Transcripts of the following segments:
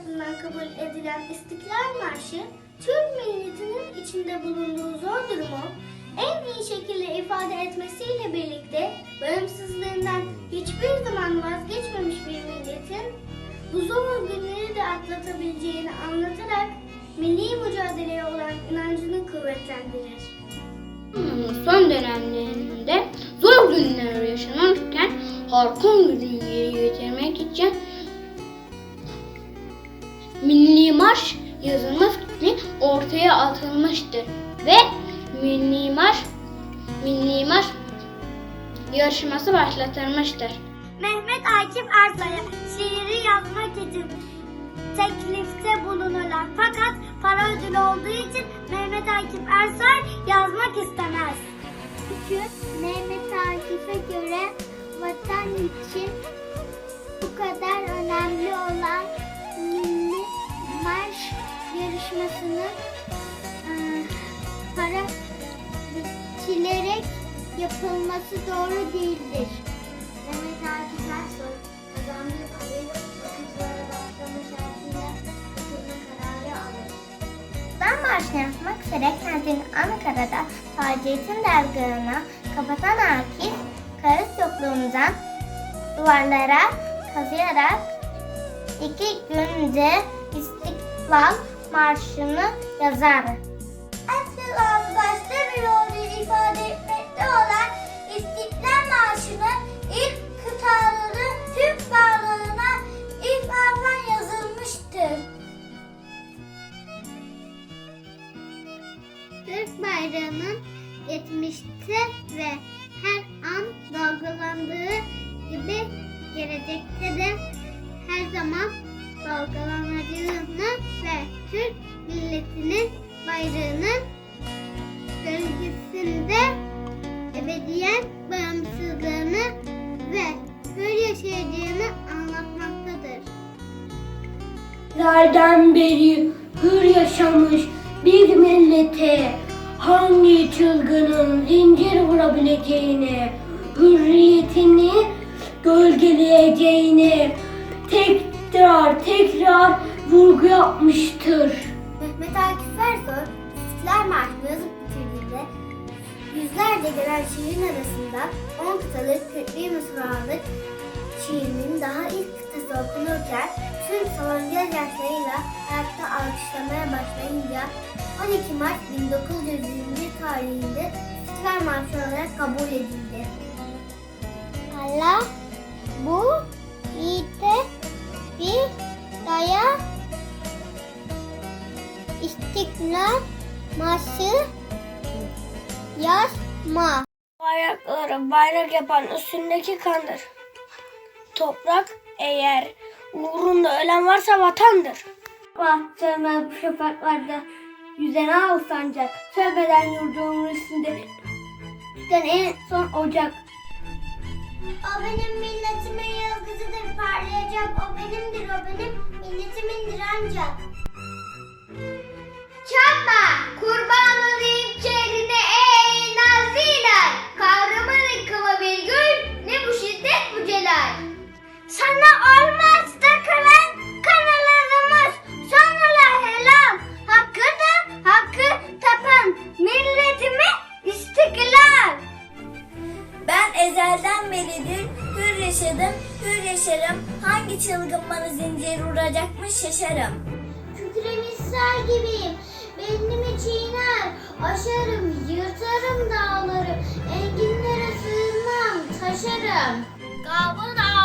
olan İstiklal Marşı, Türk milletinin içinde bulunduğu zor durumu en iyi şekilde ifade etmesiyle birlikte bağımsızlığından hiçbir zaman vazgeçmemiş bir milletin bu zor günleri de atlatabileceğini anlatarak milli mücadeleye olan inancını kuvvetlendirir. Son dönemlerinde zor günler yaşanırken halkın gücünü geri getirmek için Milli Marş yazılma fikri ortaya atılmıştır ve Milli Marş Milli Marş yarışması başlatılmıştır. Mehmet Akif Ersoy'a şiiri yazmak için teklifte bulunurlar. Fakat para ödülü olduğu için Mehmet Akif Ersoy yazmak istemez. Çünkü Mehmet Akif'e göre vatan için yapılması doğru değildir. Mehmet Akif Ersoy kazandığı parayı vakıflara başlama şartıyla katılma kararı alır. Ben yapmak üzere kentin Ankara'da Taceddin dergahını kapatan Akif, karıs yokluğundan duvarlara kazıyarak iki günde İstiklal Marşı'nı yazar. Bir olduğu ifade etmekte olan ilk kıtaları Türk bağlarına ilhafen yazılmıştır. Türk bayrağının geçmişte ve her an dalgalandığı gibi gelecekte de her zaman dalgalanacağını ve Türk milletinin bayrağının Nereden beri hür yaşamış bir millete hangi çılgının zincir vurabileceğini, hürriyetini gölgeleyeceğini tekrar tekrar vurgu yapmıştır. Mehmet Akif Ersoy İstiklal Marşı'nı yazıp bitirdiğinde yüzlerce gelen şiirin arasında 10 kıtalık 41 mısralık şiirinin daha ilk kıtası okunurken tüm salon gözyaşlarıyla ayakta alkışlamaya başlayınca 12 Mart 1921 tarihinde İstiklal Marşı olarak kabul edildi. Allah bu yiğite bir daya İstiklal Marşı yazma. Bayrakları bayrak yapan üstündeki kandır. Toprak eğer uğrunda ölen varsa vatandır. Bu şafaklarda yüzen ağ sancak. Sövmeden yurdumun üstünde tüten en son ocak. O benim milletimin yıldızıdır parlayacak. O benimdir, o benim milletimindir ancak. Çatma, kurban olayım yaşadım, hür yaşarım. Hangi çılgın bana zincir vuracakmış şaşarım. Kükre misal gibiyim. Beynimi çiğner, aşarım, yırtarım dağları. Enginlere sığınmam, taşarım. Kabul afakını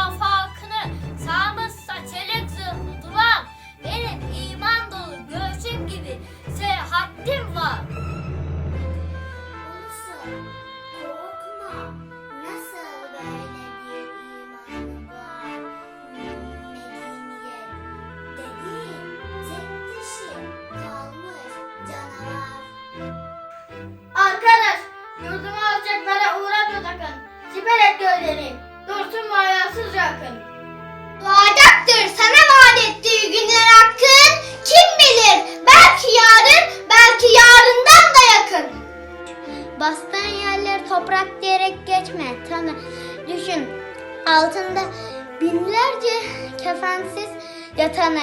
Aziz Yatan'ı.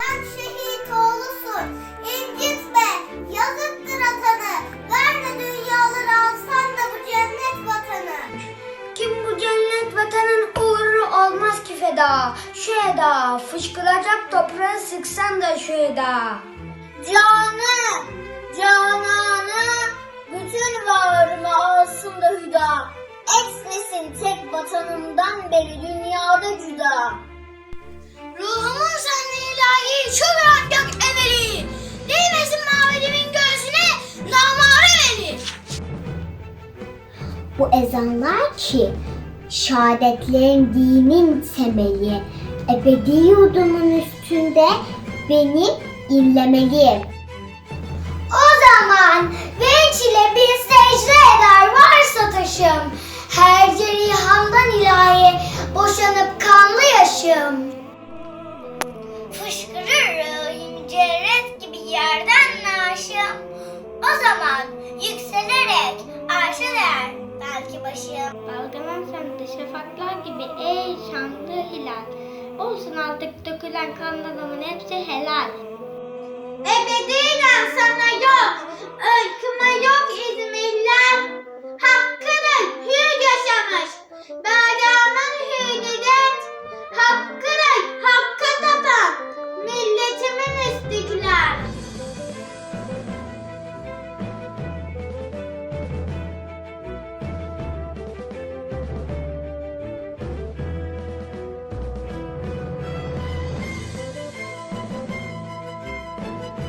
Sen şehit oğlusun. İncitme. Yazıktır atanı. Verme dünyaları alsan da bu cennet vatanı. Kim bu cennet vatanın uğruna olmaz ki feda. Şu eda. Fışkıracak toprağı sıksan da şu eda. Canı, cananı, bütün varıma olsun da hüda. Eksmesin tek vatanımdan beri dünyada cüda. Ruhumun senli ilahi şu bir gök emeli. Değmesin mavedimin göğsüne namare beni. Bu ezanlar ki şehadetlerin dinin temeli. Ebedi yurdumun üstünde beni inlemeli. O zaman genç ile bir secde eder varsa taşım. Her cerihamdan ilahi boşanıp kanlı yaşım. O zaman yükselerek arşa değer belki başım. Dalgalan sen de şafaklar gibi ey şanlı hilal. Olsun artık dökülen kan hepsi helal. Ebediden sana yok, ırkıma yok.